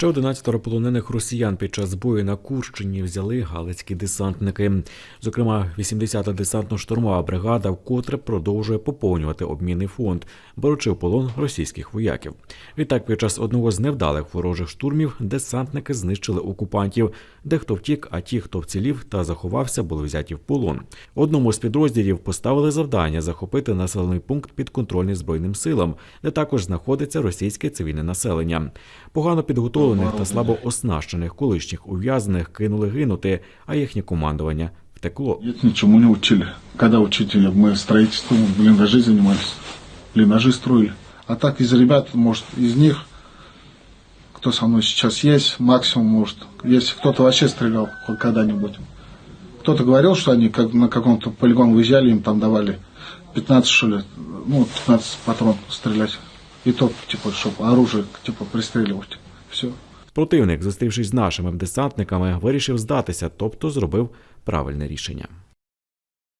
Ще 11 полонених росіян під час бою на Курщині взяли галицькі десантники. Зокрема, 80-та десантно-штурмова бригада вкотре продовжує поповнювати обмінний фонд, беручи в полон російських вояків. Відтак, під час одного з невдалих ворожих штурмів десантники знищили окупантів. Дехто втік, а ті, хто вцілів та заховався, були взяті в полон. Одному з підрозділів поставили завдання захопити населений пункт підконтрольний збройним силам, де також знаходиться російське цивільне населення. Погано підготовлених та слабо оснащених колишніх ув'язнених кинули гинути, а їхнє командування втекло. Нет, ничему не учили. Когда учителя, мы строительством блиндажей занимались. Блиндажи строили. А так из ребят, может, из них, кто со мной сейчас есть, максимум, может, если кто-то вообще стрелял хоть когда-нибудь. Кто-то говорил, что они как на каком-то полигон выезжали, им там давали 15, что ли, ну, 15 патрон стрелять. И то, типа, чтобы оружие, типа, пристреливать. Все. Противник, зустрівшись з нашими десантниками, вирішив здатися, тобто зробив правильне рішення.